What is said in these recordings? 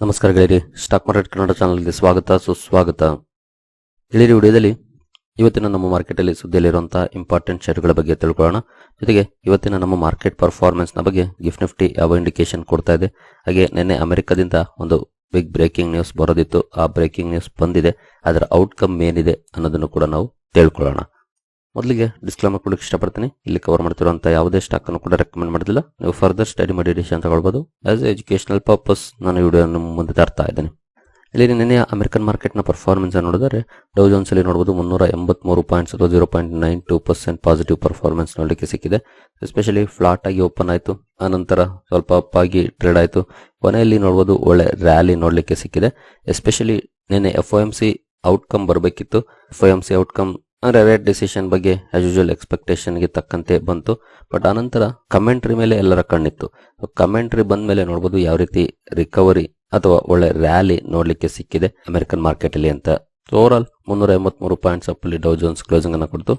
ನಮಸ್ಕಾರ ಗೆಳೆಯರಿ, stock market Kannada ಚಾನಲ್ಗೆ ಸ್ವಾಗತ, ಸುಸ್ವಾಗತ. ಗೆಳೆಯರಿ, ವಿಡಿಯೋದಲ್ಲಿ ಇವತ್ತಿನ ನಮ್ಮ ಮಾರ್ಕೆಟಲ್ಲಿ ಸುದ್ದಿಯಲ್ಲಿರುವಂತಹ ಇಂಪಾರ್ಟೆಂಟ್ ಶೇರುಗಳ ಬಗ್ಗೆ ತಿಳ್ಕೊಳ್ಳೋಣ. ಜೊತೆಗೆ ಇವತ್ತಿನ ನಮ್ಮ ಮಾರ್ಕೆಟ್ ಪರ್ಫಾರ್ಮೆನ್ಸ್ನ ಬಗ್ಗೆ ಗಿಫ್ಟ್ ನಿಫ್ಟಿ ಯಾವ ಇಂಡಿಕೇಶನ್ ಕೊಡ್ತಾ ಇದೆ. ಹಾಗೆ ನಿನ್ನೆ ಅಮೆರಿಕದಿಂದ ಒಂದು ಬಿಗ್ ಬ್ರೇಕಿಂಗ್ ನ್ಯೂಸ್ ಬರೋದಿತ್ತು. ಆ ಬ್ರೇಕಿಂಗ್ ನ್ಯೂಸ್ ಬಂದಿದೆ. ಅದರ ಔಟ್ಕಮ್ ಏನಿದೆ ಅನ್ನೋದನ್ನು ಕೂಡ ನಾವು ತಿಳ್ಕೊಳ್ಳೋಣ. ಮೊದಲಿಗೆ ಡಿಸ್ಕ್ಲೇಮರ್ ಕೊಡಕ್ಕೆ ಇಷ್ಟಪಡ್ತೀನಿ. ಇಲ್ಲಿ ಕವರ್ ಮಾಡ್ತಿರುವಂತಹ ಯಾವುದೇ ಸ್ಟಾಕ್ ಅನ್ನು ಕೂಡ ರೆಕಮೆಂಡ್ ಮಾಡೋದಿಲ್ಲ. ನೀವು ಫರ್ದರ್ ಸ್ಟಡಿ ಮಾಡಿ ಅಂತ ಹೇಳ್ಬೋದು ಆಸ್ ಎಜುಕೇಶನಲ್ ಪರ್ಪಸ್ ನಾನು ವಿಡಿಯೋ ಮುಂದೆ ತರ್ತಾ ಇದ್ದೇನೆ. ಇಲ್ಲಿ ನಿನ್ನೆ ಅಮೆರಿಕನ್ ಮಾರ್ಕೆಟ್ನ ಪರ್ಫಾರ್ಮೆನ್ಸ್ ನೋಡಿದರೆ ಡೌ ಜೋನ್ಸ್ ಅಲ್ಲಿ ನೋಡಬಹುದು ಮುನ್ನೂರ ಎಂಬತ್ಮೂರು ಪಾಯಿಂಟ್ಸ್ ಅಥವಾ zero point nine two percent positive performance ನೋಡಲಿಕ್ಕೆ ಸಿಕ್ಕಿದೆ. ಎಸ್ಪೆಷಲಿ ಫ್ಲಾಟ್ ಆಗಿ ಓಪನ್ ಆಯಿತು. ಆನಂತರ ಸ್ವಲ್ಪ ಅಪ್ ಆಗಿ ಟ್ರೇಡ್ ಆಯಿತು. ಕೊನೆಯಲ್ಲಿ ನೋಡಬಹುದು ಒಳ್ಳೆ ರ್ಯಾಲಿ ನೋಡಲಿಕ್ಕೆ ಸಿಕ್ಕಿದೆ. ಎಸ್ಪೆಷಲಿ ನಿನ್ನೆ ಎಫ್ ಎಂ ಸಿ ಔಟ್ಕಮ್ ಬರಬೇಕಿತ್ತು. F O M C outcome ಅಂದ್ರೆ ರೇಟ್ ಡಿಸಿಷನ್ ಬಗ್ಗೆ ಆಸ್ ಯೂಶುವಲ್ ಎಕ್ಸ್ಪೆಕ್ಟೇಷನ್ಗೆ ತಕ್ಕಂತೆ ಬಂತು. ಬಟ್ ಆನಂತರ ಕಮೆಂಟ್ರಿ ಮೇಲೆ ಎಲ್ಲರ ಕಣ್ಣಿತ್ತು. ಕಮೆಂಟ್ರಿ ಬಂದ ಮೇಲೆ ನೋಡ್ಬೋದು ಯಾವ ರೀತಿ ರಿಕವರಿ ಅಥವಾ ಒಳ್ಳೆ ರ್ಯಾಲಿ ನೋಡಲಿಕ್ಕೆ ಸಿಕ್ಕಿದೆ ಅಮೆರಿಕನ್ ಮಾರ್ಕೆಟಲ್ಲಿ ಅಂತ. ಓವರ್ ಆಲ್ ಮುನ್ನೂರ ಎಂಬತ್ಮೂರು ಪಾಯಿಂಟ್ಸ್ ಅಪ್ ಅಲ್ಲಿ ಡೌ ಜೋನ್ಸ್ ಕ್ಲೋಸಿಂಗ್ ಅನ್ನು ಕೊಡ್ತು.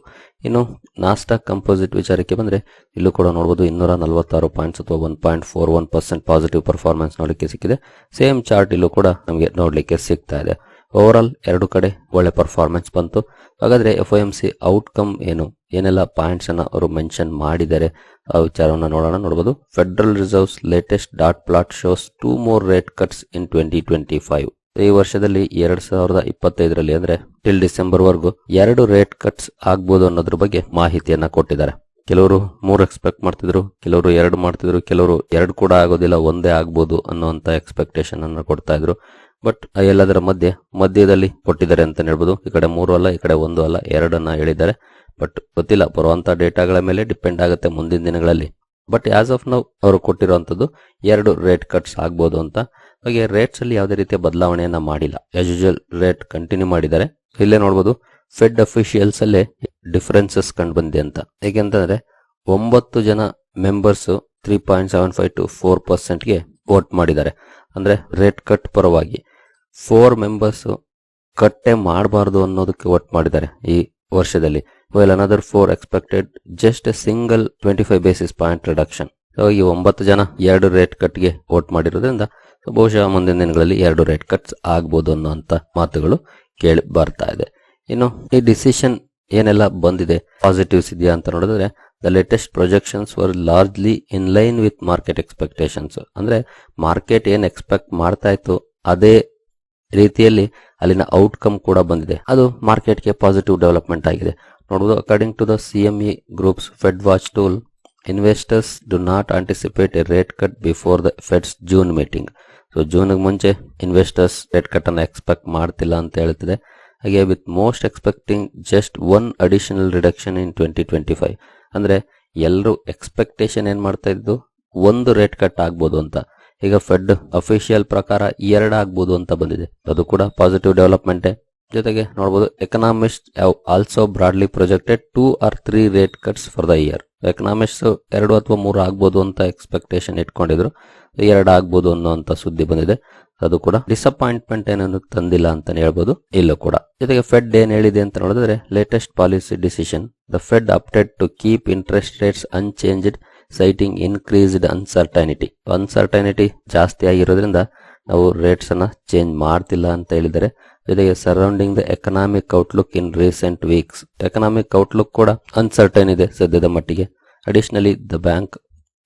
ಇನ್ನು ನಾಸ್ಟಾಕ್ ಕಂಪೋಸಿಟ್ ವಿಚಾರಕ್ಕೆ ಬಂದರೆ ಇಲ್ಲೂ ಕೂಡ ನೋಡಬಹುದು ಇನ್ನೂರ ನಲವತ್ತಾರು ಪಾಯಿಂಟ್ಸ್ ಅಥವಾ one point four one percent positive performance ನೋಡಲಿಕ್ಕೆ ಸಿಕ್ಕಿದೆ. ಸೇಮ್ ಚಾರ್ಟ್ ಇಲ್ಲೂ ಕೂಡ ನಮಗೆ ನೋಡಲಿಕ್ಕೆ ಸಿಗ್ತಾ ಇದೆ. ಓವರ್ ಆಲ್ ಎರಡು ಕಡೆ ಒಳ್ಳೆ ಪರ್ಫಾರ್ಮೆನ್ಸ್ ಬಂತು. ಹಾಗಾದ್ರೆ ಎಫ್ ಎಂ ಸಿ ಔಟ್ಕಮ್ ಏನು? ಏನೆಲ್ಲ ಪಾಯಿಂಟ್ಸ್ ಅನ್ನ ಅವರು ಮೆನ್ಷನ್ ಮಾಡಿದ್ದಾರೆ? ಆ ವಿಚಾರವನ್ನು ನೋಡೋಣ. ನೋಡಬಹುದು Federal Reserve's latest dot plot shows two more rate cuts in twenty twenty five ಈ ವರ್ಷದಲ್ಲಿ ಎರಡ್ ಸಾವಿರದ ಇಪ್ಪತ್ತೈದರಲ್ಲಿ ಅಂದ್ರೆ ಟಿಲ್ ಡಿಸೆಂಬರ್ ವರೆಗೂ ಎರಡು ರೇಟ್ ಕಟ್ಸ್ ಆಗ್ಬೋದು ಅನ್ನೋದ್ರ ಬಗ್ಗೆ ಮಾಹಿತಿಯನ್ನ ಕೊಟ್ಟಿದ್ದಾರೆ. ಕೆಲವರು ಮೂರು ಎಕ್ಸ್ಪೆಕ್ಟ್ ಮಾಡ್ತಿದ್ರು, ಕೆಲವರು ಎರಡು ಮಾಡ್ತಿದ್ರು, ಕೆಲವರು ಎರಡು ಕೂಡ ಆಗೋದಿಲ್ಲ, ಒಂದೇ ಆಗ್ಬೋದು ಅನ್ನುವಂತ ಎಕ್ಸ್ಪೆಕ್ಟೇಷನ್ ಅನ್ನು ಕೊಡ್ತಾ ಇದ್ರು. ಬಟ್ ಎಲ್ಲದರ ಮಧ್ಯೆ, ಮಧ್ಯದಲ್ಲಿ ಕೊಟ್ಟಿದ್ದಾರೆ ಅಂತ ಹೇಳ್ಬೋದು. ಈ ಕಡೆ ಮೂರು ಅಲ್ಲ, ಈ ಕಡೆ ಒಂದು ಅಲ್ಲ, ಎರಡನ್ನ ಹೇಳಿದ್ದಾರೆ. ಬಟ್ ಗೊತ್ತಿಲ್ಲ ಬರುವಂತಹ ಡೇಟಾಗಳ ಮೇಲೆ ಡಿಪೆಂಡ್ ಆಗುತ್ತೆ ಮುಂದಿನ ದಿನಗಳಲ್ಲಿ. ಬಟ್ ಆಸ್ ಆಫ್ ನೌ ಅವರು ಕೊಟ್ಟಿರುವಂತದ್ದು ಎರಡು ರೇಟ್ ಕಟ್ಸ್ ಆಗ್ಬೋದು ಅಂತ. ಹಾಗೆ ರೇಟ್ಸ್ ಅಲ್ಲಿ ಯಾವುದೇ ರೀತಿಯ ಬದಲಾವಣೆಯನ್ನ ಮಾಡಿಲ್ಲ. ಆಸ್ ಯೂಶುವಲ್ ರೇಟ್ ಕಂಟಿನ್ಯೂ ಮಾಡಿದ್ದಾರೆ. ಇಲ್ಲೇ ನೋಡಬಹುದು ಫೆಡ್ ಅಫಿಷಿಯಲ್ಸ್ ಅಲ್ಲೇ ಡಿಫರೆನ್ಸಸ್ ಕಂಡು ಬಂದಿದೆ ಅಂತ. ಏಕೆಂತಂದ್ರೆ, ಒಂಬತ್ತು ಜನ members three point seven five to four ಪರ್ಸೆಂಟ್ಗೆ vote ಮಾಡಿದ್ದಾರೆ. ಅಂದ್ರೆ ರೇಟ್ ಕಟ್ ಪರವಾಗಿ ಫೋರ್ ಮೆಂಬರ್ಸ್ ಕಟ್ಟೆ ಮಾಡಬಾರ್ದು ಅನ್ನೋದಕ್ಕೆ ವೋಟ್ ಮಾಡಿದ್ದಾರೆ ಈ ವರ್ಷದಲ್ಲಿ. Well another four expected just a single twenty five basis point reduction ಈ ಒಂಬತ್ತು ಜನ ಎರಡು ರೇಟ್ ಕಟ್ಗೆ ವೋಟ್ ಮಾಡಿರೋದ್ರಿಂದ ಬಹುಶಃ ಮುಂದಿನ ದಿನಗಳಲ್ಲಿ ಎರಡು ರೇಟ್ ಕಟ್ಸ್ ಆಗ್ಬೋದು ಅನ್ನೋಂಥ ಮಾತುಗಳು ಕೇಳಿ ಬರ್ತಾ ಇದೆ. ಇನ್ನು ಈ ಡಿಸಿಷನ್ ಏನೆಲ್ಲ ಬಂದಿದೆ ಪಾಸಿಟಿವ್ಸ್ ಇದೆಯಾ ಅಂತ ನೋಡಿದ್ರೆ the latest projections were largely in line with market expectations ಅಂದ್ರೆ ಮಾರ್ಕೆಟ್ ಏನ್ ಎಕ್ಸ್ಪೆಕ್ಟ್ ಮಾಡ್ತಾ ಇತ್ತು, ಅದೇ ರೀತಿಯಲ್ಲಿ ಅಲ್ಲಿನ ಔಟ್ಕಮ್ ಕೂಡ ಬಂದಿದೆ. ಅದು ಮಾರ್ಕೆಟ್ಗೆ ಪಾಸಿಟಿವ್ ಡೆವಲಪ್ಮೆಂಟ್ ಆಗಿದೆ. ನೋಡಬಹುದು according to the CME group's Fed watch tool investors do not anticipate a rate cut before the Fed's June meeting so ಜೂನ್ಗೆ ಮುಂಚೆ ಇನ್ವೆಸ್ಟರ್ಸ್ ರೇಟ್ ಕಟ್ ಅನ್ನು ಎಕ್ಸ್ಪೆಕ್ಟ್ ಮಾಡ್ತಿಲ್ಲ ಅಂತ ಹೇಳ್ತಿದೆ. ಹಾಗೆ with most expecting just one additional reduction in twenty twenty five ಅಂದ್ರೆ ಎಲ್ಲರೂ expectation ಏನ್ ಮಾಡ್ತಾ ಇದ್ದು? ಒಂದು ರೇಟ್ ಕಟ್ ಆಗ್ಬೋದು ಅಂತ. ಈಗ ಫೆಡ್ ಅಫಿಷಿಯಲ್ ಪ್ರಕಾರ ಎರಡು ಆಗ್ಬೋದು ಅಂತ ಬಂದಿದೆ. ಅದು ಕೂಡ ಪಾಸಿಟಿವ್ ಡೆವಲಪ್ಮೆಂಟೇ ಜೊತೆಗೆ ನೋಡಬಹುದು economist also broadly projected two or three rate cuts for the year economist ಎರಡು ಅಥವಾ ಮೂರು ಆಗ್ಬೋದು ಅಂತ ಎಕ್ಸ್ಪೆಕ್ಟೇಷನ್ ಇಟ್ಕೊಂಡಿದ್ರು. ಎರಡು ಆಗ್ಬೋದು ಅನ್ನೋಂತ ಸುದ್ದಿ ಬಂದಿದೆ. ಅದು ಕೂಡ ಡಿಸಪಾಯಿಂಟ್ಮೆಂಟ್ ಏನನ್ನು ತಂದಿಲ್ಲ ಅಂತಾನೆ ಹೇಳ್ಬೋದು. ಇಲ್ಲೂ ಕೂಡ. ಜೊತೆಗೆ ಫೆಡ್ ಏನ್ ಹೇಳಿದೆ ಅಂತ ನೋಡಿದ್ರೆ latest policy decision the Fed update to keep interest rates unchanged citing increased uncertainty uncertainty ಜಾಸ್ತಿ ಆಗಿರೋದ್ರಿಂದ ನಾವು ರೇಟ್ಸ್ ಅನ್ನ ಚೇಂಜ್ ಮಾಡ್ತಿಲ್ಲ ಅಂತ ಹೇಳಿದರೆ ಜೊತೆಗೆ surrounding the economic outlook in recent weeks economic outlook ಕೂಡ ಅನ್ಸರ್ಟೈನ್ ಇದೆ ಸದ್ಯದ ಮಟ್ಟಿಗೆ. Additionally the bank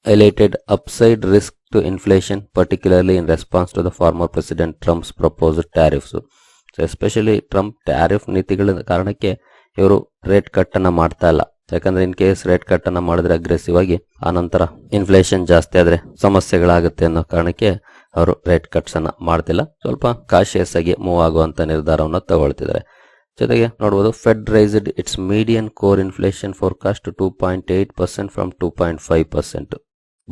highlighted upside risk to inflation particularly in response to the former president Trump's proposed tariffs especially Trump tariff ನೀತಿಗಳ ಕಾರಣಕ್ಕೆ ಇವರು rate cut ಅನ್ನ ಮಾಡ್ತಾ ಇಲ್ಲ. ಯಾಕಂದ್ರೆ ಇನ್ ಕೇಸ್ ರೇಟ್ ಕಟ್ ಅನ್ನ ಮಾಡಿದ್ರೆ ಅಗ್ರೆಸಿವ್ ಆಗಿ ಆ ಇನ್ಫ್ಲೇಷನ್ ಜಾಸ್ತಿ ಆದ್ರೆ ಸಮಸ್ಯೆಗಳಾಗುತ್ತೆ ಅನ್ನೋ ಕಾರಣಕ್ಕೆ ಅವರು ರೇಟ್ ಕಟ್ಸ್ ಅನ್ನ ಮಾಡ್ತಿಲ್ಲ. ಸ್ವಲ್ಪ ಕಾಶಿಯಸ್ ಆಗಿ ಮೂವ್ ಆಗುವಂತ ನಿರ್ಧಾರವನ್ನು ತಗೊಳ್ತಿದ್ದಾರೆ. ಜೊತೆಗೆ ನೋಡಬಹುದು Fed raised its median core inflation forecast two point eight percent from two point five percent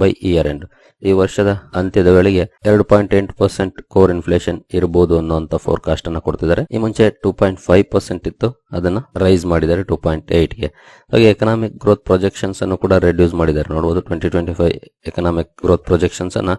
by year end ಈ ವರ್ಷದ ಅಂತ್ಯದ ವೇಳೆಗೆ ಎರಡು ಪಾಯಿಂಟ್ ಎಂಟು ಪರ್ಸೆಂಟ್ ಕೋರ್ ಇನ್ಫ್ಲೇಷನ್ ಇರಬಹುದು ಅನ್ನುವಂತ ಫೋರ್ಕಾಸ್ಟ್ ಅನ್ನ ಕೊಡ್ತಿದ್ದಾರೆ. ಈ ಮುಂಚೆ ಟೂ ಪಾಯಿಂಟ್ ಫೈವ್ ಪರ್ಸೆಂಟ್ ಇತ್ತು. ಅದನ್ನ ರೈಸ್ ಮಾಡಿದ್ದಾರೆ ಟೂ ಪಾಯಿಂಟ್ಗೆ. ಹಾಗೆ ಎಕನಾಮಿಕ್ ಗ್ರೋತ್ ಪ್ರೊಜೆಕ್ಷನ್ಸ್ ಅನ್ನು ಕೂಡ ರೆಡ್ಯೂಸ್ ಮಾಡಿದ್ದಾರೆ. ನೋಡಬಹುದು twenty twenty five economic growth projections ಅನ್ನ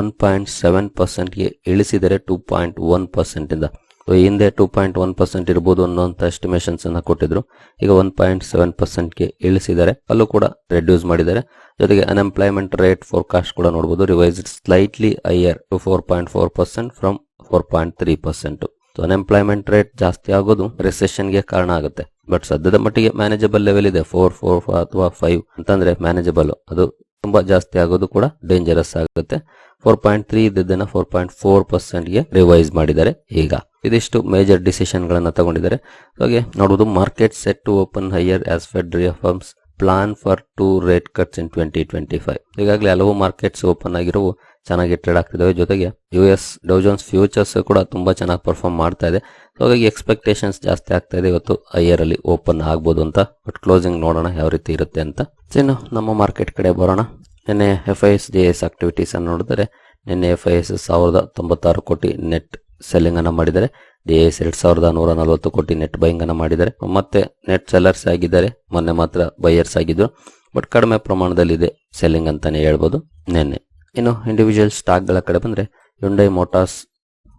ಒನ್ ಪಾಯಿಂಟ್ ಸೆವೆನ್ ಪರ್ಸೆಂಟ್ಗೆ ಇಳಿಸಿದರೆ ಟೂ ಪಾಯಿಂಟ್ ಒನ್ ಪರ್ಸೆಂಟ್ ಇಂದ. ಹಿಂದೆ ಟೂ ಪಾಯಿಂಟ್ ಒನ್ ಪರ್ಸೆಂಟ್ ಇರ್ಬೋದು ಅನ್ನೋಂಥ ಎಸ್ಟಿಮೇಷನ್ಸ್ ಅನ್ನ ಕೊಟ್ಟಿದ್ರು. ಈಗ ಒನ್ ಪಾಯಿಂಟ್ ಸೆವೆನ್ ಪರ್ಸೆಂಟ್ಗೆ ಇಳಿಸಿದ್ದಾರೆ. ಅಲ್ಲೂ ಕೂಡ ರೆಡ್ಯೂಸ್ ಮಾಡಿದ್ದಾರೆ. ಜೊತೆಗೆ ಅನ್ಎಂಪ್ಲಾಯ್ಮೆಂಟ್ ರೇಟ್ ಫೋರ್ಕಾಸ್ಟ್ ಕೂಡ ನೋಡಬಹುದು revise slightly higher to four point four percent from four point three percent so unemployment rate ಜಾಸ್ತಿ ಆಗೋದು ಗೆ ಕಾರಣ ಆಗುತ್ತೆ. ಬಟ್ ಸದ್ಯದ ಮಟ್ಟಿಗೆ ಮ್ಯಾನೇಜಬಲ್ ಲೆವೆಲ್ ಇದೆ. ಫೋರ್ ಫೋರ್ ಅಥವಾ ಫೈವ್ ಅಂತಂದ್ರೆ ಮ್ಯಾನೇಜಬಲ್ ಅದು ತುಂಬಾ ಜಾಸ್ತಿ ಆಗೋದು ಕೂಡ ಡೇಂಜರಸ್ ಆಗುತ್ತೆ. ಫೋರ್ ಪಾಯಿಂಟ್ ತ್ರೀ ಇದ್ದದನ್ನ ಫೋರ್ ಪಾಯಿಂಟ್ ಫೋರ್ ಪರ್ಸೆಂಟ್ಗೆ ರಿವೈಸ್ ಮಾಡಿದ್ದಾರೆ. ಈಗ ಇದಿಷ್ಟು ಮೇಜರ್ ಡಿಸಿಷನ್ ಗಳನ್ನ ತಗೊಂಡಿದ್ದಾರೆ ಹಾಗೆ ನೋಡುವುದು market set to open higher as Fed reforms plan for two rate cuts in twenty twenty five ಈಗಾಗಲೇ ಹಲವು ಮಾರ್ಕೆಟ್ಸ್ ಓಪನ್ ಆಗಿರುವ ಚೆನ್ನಾಗಿ ಟ್ರೇಡ್ ಆಗ್ತಿದ್ದಾವೆ ಜೊತೆಗೆ ಯು ಎಸ್ ಡೌಜೋನ್ಸ್ ಫ್ಯೂಚರ್ಸ್ ಕೂಡ ತುಂಬಾ ಚೆನ್ನಾಗಿ ಪರ್ಫಾರ್ಮ್ ಮಾಡ್ತಾ ಇದೆ. ಹಾಗಾಗಿ ಎಕ್ಸ್ಪೆಕ್ಟೇಷನ್ಸ್ ಜಾಸ್ತಿ ಆಗ್ತಾ ಇದೆ ಇವತ್ತು. ಅಲ್ಲಿ ಓಪನ್ ಆಗ್ಬೋದು ಅಂತ. ಬಟ್ ಕ್ಲೋಸಿಂಗ್ ನೋಡೋಣ ಯಾವ ರೀತಿ ಇರುತ್ತೆ ಅಂತ. ಇನ್ನು ನಮ್ಮ ಮಾರ್ಕೆಟ್ ಕಡೆ ಬರೋಣ. ನಿನ್ನೆ F I S D S activities ಅನ್ನು ನೋಡಿದರೆ, ನಿನ್ನೆ ಎಫ್ ಐ ಎಸ್ ಸಾವಿರದ ತೊಂಬತ್ತಾರು ಕೋಟಿ ನೆಟ್ ಸೆಲ್ಲಿಂಗ್ ಅನ್ನು ಮಾಡಿದ್ದಾರೆ ಡಿ ಎಸ್ ಎರಡ್ ಸಾವಿರದ ನೂರ ನಲವತ್ತು ಕೋಟಿ ನೆಟ್ ಬೈಯಿಂಗ್ ಅನ್ನು ಮಾಡಿದ್ದಾರೆ ಮತ್ತೆ ನೆಟ್ ಸೆಲ್ಲರ್ಸ್ ಆಗಿದ್ದಾರೆ. ಮೊನ್ನೆ ಮಾತ್ರ ಬೈಯರ್ಸ್ ಆಗಿದ್ರು. ಬಟ್ ಕಡಿಮೆ ಪ್ರಮಾಣದಲ್ಲಿದೆ ಸೆಲ್ಲಿಂಗ್ ಅಂತಾನೆ ಹೇಳ್ಬೋದು ನಿನ್ನೆ. ಇನ್ನು ಇಂಡಿವಿಜುವಲ್ ಸ್ಟಾಕ್ಗಳ ಕಡೆ ಬಂದ್ರೆ ಯುಂಡೈ ಮೋಟಾರ್ಸ್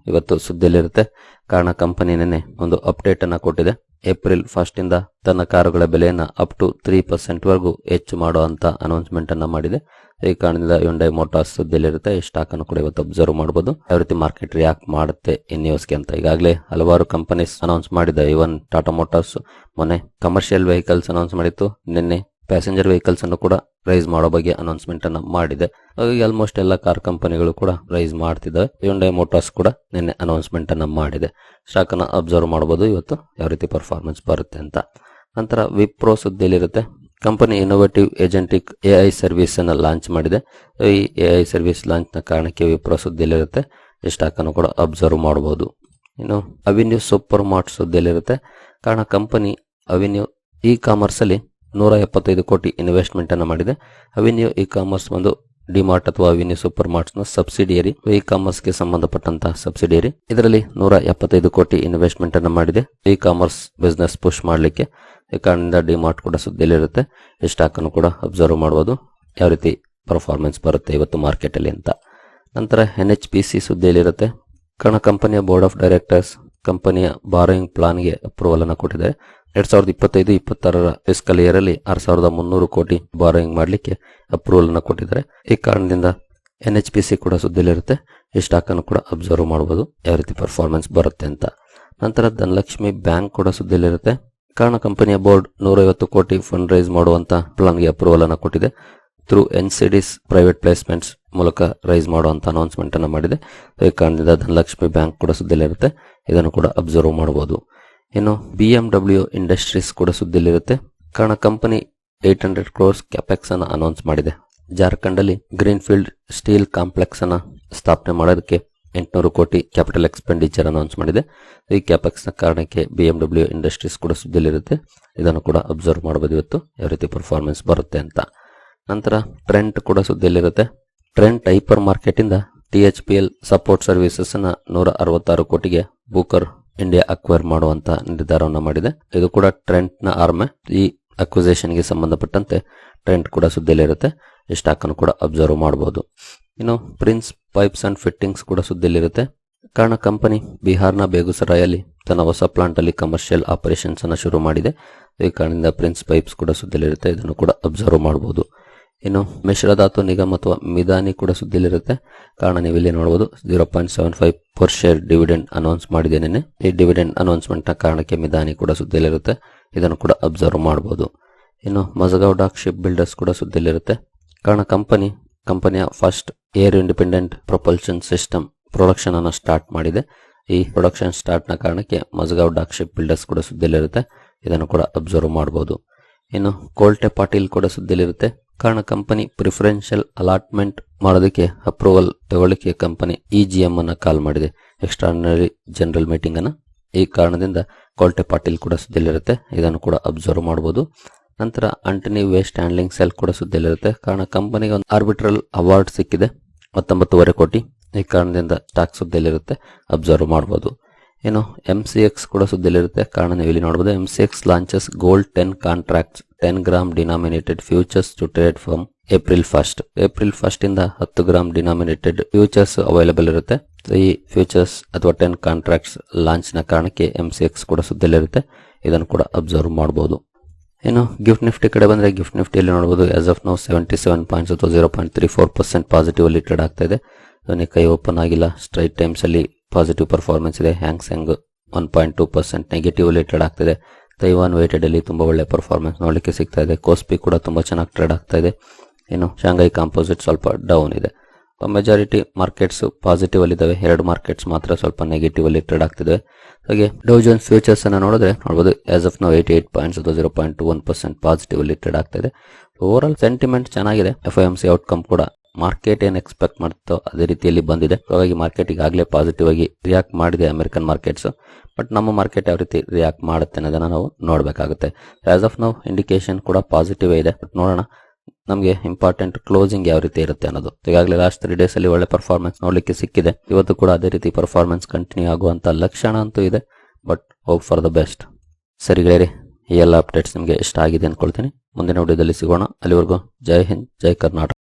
ಇವತ್ತು ಸುದ್ದಿಯಲ್ಲಿರುತ್ತೆ. ಕಾರಣ ಕಂಪನಿ ನಿನ್ನೆ ಒಂದು ಅಪ್ಡೇಟ್ ಅನ್ನು ಕೊಟ್ಟಿದೆ. ಏಪ್ರಿಲ್ ಫಸ್ಟ್ ಇಂದ ತನ್ನ ಕಾರುಗಳ ಬೆಲೆಯನ್ನು ಅಪ್ ಟು ತ್ರೀ ಪರ್ಸೆಂಟ್ ವರೆಗೂ ಹೆಚ್ಚು ಮಾಡುವಂತ ಅನೌನ್ಸ್ಮೆಂಟ್ ಅನ್ನ ಮಾಡಿದೆ. ಈ ಕಾರಣದಿಂದ ಯುಂಡೈ ಮೋಟಾರ್ಸ್ ಸುದ್ದಿಯಲ್ಲಿರುತ್ತೆ. ಈ ಸ್ಟಾಕ್ ಅನ್ನು ಕೂಡ ಇವತ್ತು ಅಬ್ಸರ್ವ್ ಮಾಡಬಹುದು ಯಾವ ರೀತಿ ಮಾರ್ಕೆಟ್ ರಿಯಾಕ್ಟ್ ಮಾಡುತ್ತೆ ಈ ನ್ಯೂಸ್ಗೆ ಅಂತ ಈಗಾಗಲೇ ಹಲವಾರು ಕಂಪನೀಸ್ ಅನೌನ್ಸ್ ಮಾಡಿದೆ. ಇವನ್ ಟಾಟಾ ಮೋಟಾರ್ಸ್ ಮೊನ್ನೆ ಕಮರ್ಷಿಯಲ್ ವೆಹಿಕಲ್ಸ್ ಅನೌನ್ಸ್ ಮಾಡಿತ್ತು. ನಿನ್ನೆ ಪ್ಯಾಸೆಂಜರ್ ವೆಹಿಕಲ್ಸ್ ಅನ್ನು ಕೂಡ ರೈಸ್ ಮಾಡೋ ಬಗ್ಗೆ ಅನೌನ್ಸ್ಮೆಂಟ್ ಅನ್ನು ಮಾಡಿದೆ. ಹಾಗಾಗಿ ಆಲ್ಮೋಸ್ಟ್ ಎಲ್ಲ ಕಾರ್ ಕಂಪನಿಗಳು ಕೂಡ ರೈಸ್ ಮಾಡ್ತಿದ್ದಾವೆ. ಯುಂಡೈ ಮೋಟಾರ್ಸ್ ಕೂಡ ನಿನ್ನೆ ಅನೌನ್ಸ್ಮೆಂಟ್ ಅನ್ನು ಮಾಡಿದೆ. ಸ್ಟಾಕ್ ಅನ್ನು ಅಬ್ಸರ್ವ್ ಮಾಡಬಹುದು ಇವತ್ತು ಯಾವ ರೀತಿ ಪರ್ಫಾರ್ಮೆನ್ಸ್ ಬರುತ್ತೆ ಅಂತ. ನಂತರ Wipro ಸುದ್ದಿಯಲ್ಲಿರುತ್ತೆ. Company innovative agentic A I service ಅನ್ನು ಲಾಂಚ್ ಮಾಡಿದೆ. ಈ ಎ ಐ ಸರ್ವಿಸ್ ಲಾಂಚ್ನ ಕಾರಣಕ್ಕೆ ವಿಪ್ರೋ ಸುದ್ದಿಯಲ್ಲಿರುತ್ತೆ. ಈ ಸ್ಟಾಕ್ ಅನ್ನು ಕೂಡ ಅಬ್ಸರ್ವ್ ಮಾಡಬಹುದು ಇನ್ನು ಅವಿನ್ಯೂ ಸೂಪರ್ ಮಾರ್ಟ್ ಸುದ್ದಿಯಲ್ಲಿರುತ್ತೆ. ಕಾರಣ ಕಂಪನಿ ಅವಿನ್ಯೂ ಇ ಕಾಮರ್ಸ್ ಅಲ್ಲಿ ನೂರ ಎಪ್ಪತ್ತೈದು ಕೋಟಿ ಇನ್ವೆಸ್ಟ್ಮೆಂಟ್ ಅನ್ನು ಮಾಡಿದೆ. ಅವಿನ್ಯೂ ಇ ಕಾಮರ್ಸ್ ಒಂದು ಡಿಮಾರ್ಟ್ ಅಥವಾ ಅವೆನ್ಯೂ ಸೂಪರ್ ಮಾರ್ಟ್ಸ್ನ ಸಬ್ಸಿಡಿಯರಿ ಇ ಕಾಮರ್ಸ್ಗೆ ಸಂಬಂಧಪಟ್ಟಂತಹ ಸಬ್ಸಿಡಿಯರಿ ಇದರಲ್ಲಿ ನೂರ ಎಪ್ಪತ್ತೈದು ಕೋಟಿ ಇನ್ವೆಸ್ಟ್ಮೆಂಟ್ ಅನ್ನು ಮಾಡಿದೆ. ಇ ಕಾಮರ್ಸ್ ಬಿಸ್ನೆಸ್ ಪುಷ್ ಮಾಡಲಿಕ್ಕೆ. ಈ ಕಾರಣದಿಂದ ಡಿಮಾರ್ಟ್ ಕೂಡ ಸುದ್ದಿಯಲ್ಲಿರುತ್ತೆ. ಈ ಸ್ಟಾಕ್ ಅನ್ನು ಕೂಡ ಅಬ್ಸರ್ವ್ ಮಾಡಬಹುದು ಯಾವ ರೀತಿ ಪರ್ಫಾರ್ಮೆನ್ಸ್ ಬರುತ್ತೆ ಇವತ್ತು ಮಾರ್ಕೆಟ್ ಅಲ್ಲಿ ಅಂತ. ನಂತರ ಎನ್ ಎಚ್ ಪಿ ಸಿ ಸುದ್ದಿಯಲ್ಲಿರುತ್ತೆ. ಕಾರಣ ಕಂಪನಿಯ ಬೋರ್ಡ್ ಆಫ್ ಡೈರೆಕ್ಟರ್ಸ್ ಕಂಪನಿಯ ಬಾರೋಯಿಂಗ್ ಪ್ಲಾನ್ಗೆ ಅಪ್ರೂವಲ್ ಅನ್ನು ಕೊಟ್ಟಿದ್ದಾರೆ ಎರಡ್ ಸಾವಿರದ ಇಪ್ಪತ್ತೈದು, ಇಪ್ಪತ್ತಾರರ ಫಿಸ್ಕಲ್ ಇಯರ್ ಅಲ್ಲಿ ಆರು ಸಾವಿರದ ಮುನ್ನೂರು ಕೋಟಿ ಬಾರೋಯಿಂಗ್ ಮಾಡಲಿಕ್ಕೆ ಅಪ್ರೂವಲ್ ಅನ್ನು ಕೊಟ್ಟಿದ್ದಾರೆ. ಈ ಕಾರಣದಿಂದ ಎನ್ ಎಚ್ ಪಿ ಸಿ ಕೂಡ ಸುದ್ದಿಲಿರುತ್ತೆ ಈ ಸ್ಟಾಕ್ ಅನ್ನು ಕೂಡ ಅಬ್ಸರ್ವ್ ಮಾಡಬಹುದು ಯಾವ ರೀತಿ ಪರ್ಫಾರ್ಮೆನ್ಸ್ ಬರುತ್ತೆ ಅಂತ. ನಂತರ ಧನಲಕ್ಷ್ಮಿ ಬ್ಯಾಂಕ್ ಕೂಡ ಸುದ್ದಿಲಿರುತ್ತೆ ಕಾರಣ ಕಂಪನಿಯ ಬೋರ್ಡ್ ನೂರೈವತ್ತು ಕೋಟಿ ಫಂಡ್ ರೈಸ್ ಮಾಡುವಂತ ಪ್ಲಾನ್ಗೆ ಅಪ್ರೂವಲ್ ಅನ್ನು ಕೊಟ್ಟಿದೆ. Through N CDs private placements ಮೂಲಕ ರೈಸ್ ಮಾಡುವಂತ ಅನೌನ್ಸ್ಮೆಂಟ್ ಅನ್ನು ಮಾಡಿದೆ. ಈ ಕಾರಣದಿಂದ ಧನಲಕ್ಷ್ಮಿ ಬ್ಯಾಂಕ್ ಕೂಡ ಸುದ್ದಿಯಲ್ಲಿರುತ್ತೆ ಇದನ್ನು ಕೂಡ ಅಬ್ಸರ್ವ್ ಮಾಡಬಹುದು ಇನ್ನು ಬಿ ಎಂ ಡಬ್ಲ್ಯೂ ಇಂಡಸ್ಟ್ರೀಸ್ ಕೂಡ ಸುದ್ದಿಯಲ್ಲಿರುತ್ತೆ ಕಾರಣ company eight hundred crores capex ಅನ್ನು ಅನೌನ್ಸ್ ಮಾಡಿದೆ. ಜಾರ್ಖಂಡ್ ಅಲ್ಲಿ ಗ್ರೀನ್ ಫೀಲ್ಡ್ ಸ್ಟೀಲ್ ಕಾಂಪ್ಲೆಕ್ಸ್ ಅನ್ನು ಸ್ಥಾಪನೆ ಮಾಡೋದಕ್ಕೆ ಎಂಟುನೂರು ಕೋಟಿ ಕ್ಯಾಪಿಟಲ್ ಎಕ್ಸ್ಪೆಂಡಿಚರ್ ಅನೌನ್ಸ್ ಮಾಡಿದೆ. ಈ ಕ್ಯಾಪೆಕ್ಸ್ನ ಕಾರಣಕ್ಕೆ ಬಿ ಎಂ ಡಬ್ಲ್ಯೂ ಇಂಡಸ್ಟ್ರೀಸ್ ಕೂಡ ಸುದ್ದಿಯಲ್ಲಿರುತ್ತೆ ಇದನ್ನು ಕೂಡ ಅಬ್ಸರ್ವ್ ಮಾಡಬಹುದು ಇವತ್ತು. ಯಾವ ರೀತಿ ಪರ್ಫಾರ್ಮೆನ್ಸ್ ಬರುತ್ತೆ ಅಂತ. ನಂತರ ಟ್ರೆಂಟ್ ಕೂಡ ಸುದ್ದಿಯಲ್ಲಿರುತ್ತೆ. ಟ್ರೆಂಟ್ ಹೈಪರ್ ಮಾರ್ಕೆಟ್ ಇಂದ T H P L support ಸರ್ವಿಸಸ್ನ ನೂರ ಅರವತ್ತಾರು ಕೋಟಿಗೆ ಬೂಕರ್ ಇಂಡಿಯಾ ಅಕ್ವೈರ್ ಮಾಡುವಂತ ನಿರ್ಧಾರವನ್ನು ಮಾಡಿದೆ. ಇದು ಕೂಡ ಟ್ರೆಂಟ್ನ ಆರ್ಮೆ ಈ ಅಕ್ವಿಸೇಷನ್ಗೆ ಸಂಬಂಧಪಟ್ಟಂತೆ ಟ್ರೆಂಟ್ ಕೂಡ ಸುದ್ದಿಯಲ್ಲಿರುತ್ತೆ. ಈ ಸ್ಟಾಕ್ ಅನ್ನು ಕೂಡ ಅಬ್ಸರ್ವ್ ಮಾಡಬಹುದು ಇನ್ನು ಪ್ರಿನ್ಸ್ ಪೈಪ್ಸ್ ಅಂಡ್ ಫಿಟ್ಟಿಂಗ್ಸ್ ಕೂಡ ಸುದ್ದಿಯಲ್ಲಿರುತ್ತೆ. ಕಾರಣ ಕಂಪನಿ ಬಿಹಾರ್ನ ಬೇಗುಸರಾಯಲ್ಲಿ ತನ್ನ ಹೊಸ ಪ್ಲಾಂಟ್ ಅಲ್ಲಿ ಕಮರ್ಷಿಯಲ್ ಆಪರೇಷನ್ಸ್ ಅನ್ನು ಶುರು ಮಾಡಿದೆ. ಈ ಕಾರಣದಿಂದ ಪ್ರಿನ್ಸ್ ಪೈಪ್ಸ್ ಕೂಡ ಸುದ್ದಿಯಲ್ಲಿರುತ್ತೆ. ಇದನ್ನು ಕೂಡ ಅಬ್ಸರ್ವ್ ಮಾಡಬಹುದು ಇನ್ನು ಮಿಶ್ರಧಾತು ನಿಗಮ ಅಥವಾ ಮಿದಾನಿ ಕೂಡ ಸುದ್ದಿಯಲ್ಲಿರುತ್ತೆ. ಕಾರಣ ನೀವು ಇಲ್ಲಿ ನೋಡಬಹುದು zero point seven five per share dividend announce ಮಾಡಿದೆ ನಿನ್ನೆ. ಈ ಡಿವಿಡೆಂಡ್ ಅನೌನ್ಸ್ಮೆಂಟ್ನ ಕಾರಣಕ್ಕೆ ಮಿದಾನಿ ಕೂಡ ಸುದ್ದಿಯಲ್ಲಿರುತ್ತೆ. ಇದನ್ನು ಕೂಡ ಅಬ್ಸರ್ವ್ ಮಾಡಬಹುದು ಇನ್ನು ಮಜಗಾವ್ ಡಾಕ್ ಶಿಪ್ ಬಿಲ್ಡರ್ಸ್ ಕೂಡ ಸುದ್ದಿಯಲ್ಲಿರುತ್ತೆ. ಕಾರಣ ಕಂಪನಿ ಕಂಪನಿಯ first air independent propulsion system production ಅನ್ನು ಸ್ಟಾರ್ಟ್ ಮಾಡಿದೆ. ಈ ಪ್ರೊಡಕ್ಷನ್ ಸ್ಟಾರ್ಟ್ನ ಕಾರಣಕ್ಕೆ ಮಜಗಾವ್ ಡಾಕ್ ಶಿಪ್ ಬಿಲ್ಡರ್ಸ್ ಕೂಡ ಸುದ್ದಿಯಲ್ಲಿರುತ್ತೆ. ಇದನ್ನು ಕೂಡ ಅಬ್ಸರ್ವ್ ಮಾಡಬಹುದು ಇನ್ನು ಕೋಲ್ಟೆ ಪಾಟೀಲ್ ಕೂಡ ಸುದ್ದಿಯಲ್ಲಿರುತ್ತೆ. ಕಾರಣ ಕಂಪನಿ ಪ್ರಿಫರೆನ್ಷಿಯಲ್ ಅಲಾಟ್ಮೆಂಟ್ ಮಾಡೋದಕ್ಕೆ ಅಪ್ರೂವಲ್ ತಗೊಳ್ಳಿಕ್ಕೆ ಕಂಪನಿ ಇಜಿಎಂ ಅನ್ನು ಕಾಲ್ ಮಾಡಿದೆ. ಎಕ್ಸ್ಟ್ರಾರ್ಡಿನರಿ ಜನರಲ್ ಮೀಟಿಂಗ್ ಅನ್ನ. ಈ ಕಾರಣದಿಂದ ಕೋಲ್ಟೆ ಪಾಟೀಲ್ ಕೂಡ ಸುದ್ದಿಯಲ್ಲಿರುತ್ತೆ. ಇದನ್ನು ಕೂಡ ಅಬ್ಸರ್ವ್ ಮಾಡಬಹುದು ನಂತರ ಆಂಟನಿ ವೇಸ್ಟ್ ಹ್ಯಾಂಡ್ಲಿಂಗ್ ಸೆಲ್ ಕೂಡ ಸುದ್ದಿಯಲ್ಲಿರುತ್ತೆ. ಕಾರಣ ಕಂಪನಿಗೆ ಒಂದು ಆರ್ಬಿಟ್ರಲ್ ಅವಾರ್ಡ್ ಸಿಕ್ಕಿದೆ. ಹತ್ತೊಂಬತ್ತುವರೆ ಕೋಟಿ. ಈ ಕಾರಣದಿಂದ ಸ್ಟಾಕ್ ಸುದ್ದಿಯಲ್ಲಿರುತ್ತೆ. ಅಬ್ಸರ್ವ್ ಮಾಡಬಹುದು ಏನು ಎಂ ಸಿ ಎಕ್ಸ್ ಕೂಡ ಸುದ್ದಿಯಲ್ಲಿರುತ್ತೆ. ಕಾರಣ ನೀವು ಇಲ್ಲಿ ನೋಡಬಹುದು M C X launches gold ten contracts ten gram denominated futures to trade from April first April first ಇಂದ ಹತ್ತು ಗ್ರಾಮ್ ಡಿನಾಮಿನೇಟೆಡ್ ಫ್ಯೂಚರ್ಸ್ ಅವೈಲೇಬಲ್ ಇರುತ್ತೆ. ಈ ಫ್ಯೂಚರ್ಸ್ ಅಥವಾ ಟೆನ್ ಕಾಂಟ್ರಾಕ್ಟ್ಸ್ ಲಾಂಚ್ನ ಕಾರಣಕ್ಕೆ ಎಂ ಸಿ ಎಕ್ಸ್ ಕೂಡ ಸುದ್ದಿಯಲ್ಲಿರುತ್ತೆ. ಇದನ್ನು ಕೂಡ ಅಬ್ಸರ್ವ್ ಮಾಡಬಹುದು ಇನ್ನು ಗಿಫ್ಟ್ ನಿಫ್ಟಿ ಕಡೆ ಬಂದ್ರೆ ಗಿಫ್ಟ್ ನಿಫ್ಟಿಯಲ್ಲಿ ನೋಡಬಹುದು as of now seventy seven points ಅಥವಾ zero point three four percent positive ಅಲ್ಲಿ ಟ್ರೇಡ್ ಆಗ್ತಾ ಇದೆ. ಅದನ್ನ ಕೈ ಓಪನ್ ಆಗಿಲ್ಲ. ಸ್ಟ್ರೈಟ್ ಟೈಮ್ಸ್ ಅಲ್ಲಿ ಪಾಸಿಟಿವ್ ಪರ್ಫಾರ್ಮೆನ್ಸ್ ಇದೆ. Hang Seng one point two percent negative trade ಆಗ್ತಿದೆ. ತೈವಾನ್ ವೇಟೆಡ್ ಅಲ್ಲಿ ತುಂಬಾ ಒಳ್ಳೆ ಪರ್ಫಾರ್ಮೆನ್ಸ್ ನೋಡಲಿಕ್ಕೆ ಸಿಗ್ತಾ ಇದೆ ಕೋಸ್ಪಿ ಕೂಡ ತುಂಬಾ ಚೆನ್ನಾಗಿ ಟ್ರೇಡ್ ಆಗ್ತಾ ಇದೆ ಏನು ಶಾಂಘೈ ಕಾಂಪೋಸಿಟ್ ಸ್ವಲ್ಪ ಡೌನ್ ಇದೆ. ಮೆಜಾರಿಟಿ ಮಾರ್ಕೆಟ್ಸ್ ಪಾಸಿಟಿವ್ ಅಲ್ಲಿ ಇದಾವೆ. ಎರಡು ಮಾರ್ಕೆಟ್ಸ್ ಮಾತ್ರ ಸ್ವಲ್ಪ ನೆಗೆಟಿವ್ ಅಲ್ಲಿ ಟ್ರೇಡ್ ಆಗ್ತಿದೆ ಹಾಗೆ ಡೌಜನ್ ಫ್ಯೂಚರ್ಸ್ ಅನ್ನು ನೋಡಿದ್ರೆ ನೋಡಬಹುದು as of now eighty eight points zero point one percent positive ಅಲ್ಲಿ ಟ್ರೇಡ್ ಆಗ್ತಾ ಇದೆ ಓವರ್ ಆಲ್ ಸೆಂಟಿಮೆಂಟ್ ಚೆನ್ನಾಗಿದೆ ಎಫ್ ಎಂ ಸಿ ಔಟ್ಕಮ್ ಕೂಡ ಮಾರ್ಕೆಟ್ ಏನ್ ಎಕ್ಸ್ಪೆಕ್ಟ್ ಮಾಡುತ್ತೋ ಅದೇ ರೀತಿಯಲ್ಲಿ ಬಂದಿದೆ. ಹಾಗಾಗಿ ಮಾರ್ಕೆಟ್ ಈಗಾಗಲೇ ಪಾಸಿಟಿವ್ ಆಗಿ ರಿಯಾಕ್ಟ್ ಮಾಡಿದೆ ಅಮೆರಿಕನ್ ಮಾರ್ಕೆಟ್ಸ್ ಬಟ್ ನಮ್ಮ ಮಾರ್ಕೆಟ್ ಯಾವ ರೀತಿ ರಿಯಾಕ್ಟ್ ಮಾಡುತ್ತೆ ಅನ್ನೋದನ್ನ ನಾವು ನೋಡಬೇಕಾಗುತ್ತೆ. ಆಸ್ ಆಫ್ ನಾವು ಇಂಡಿಕೇಶನ್ ಕೂಡ ಪಾಸಿಟಿವ್ ಇದೆ. ಬಟ್ ನೋಡೋಣ ನಮಗೆ ಇಂಪಾರ್ಟೆಂಟ್ ಕ್ಲೋಸಿಂಗ್ ಯಾವ ರೀತಿ ಇರುತ್ತೆ ಅನ್ನೋದು. ಈಗಾಗಲೇ ಲಾಸ್ಟ್ ತ್ರೀ ಡೇಸ್ ಅಲ್ಲಿ ಒಳ್ಳೆ ಪರ್ಫಾರ್ಮೆನ್ಸ್ ನೋಡ್ಲಿಕ್ಕೆ ಸಿಕ್ಕಿದೆ. ಇವತ್ತು ಕೂಡ ಅದೇ ರೀತಿ ಪರ್ಫಾರ್ಮೆನ್ಸ್ ಕಂಟಿನ್ಯೂ ಆಗುವಂತ ಲಕ್ಷಣ ಅಂತೂ ಇದೆ. But hope for the best ಸರಿ ಗೆಳೆಯರಿ, ಈ ಎಲ್ಲ ಅಪ್ಡೇಟ್ಸ್ ನಿಮಗೆ ಇಷ್ಟ ಆಗಿದೆ ಅನ್ಕೊಳ್ತೀನಿ. ಮುಂದಿನ ವಿಡಿಯೋದಲ್ಲಿ ಸಿಗೋಣ. ಅಲ್ಲಿವರೆಗೂ ಜೈ ಹಿಂದ್, ಜೈ ಕರ್ನಾಟಕ.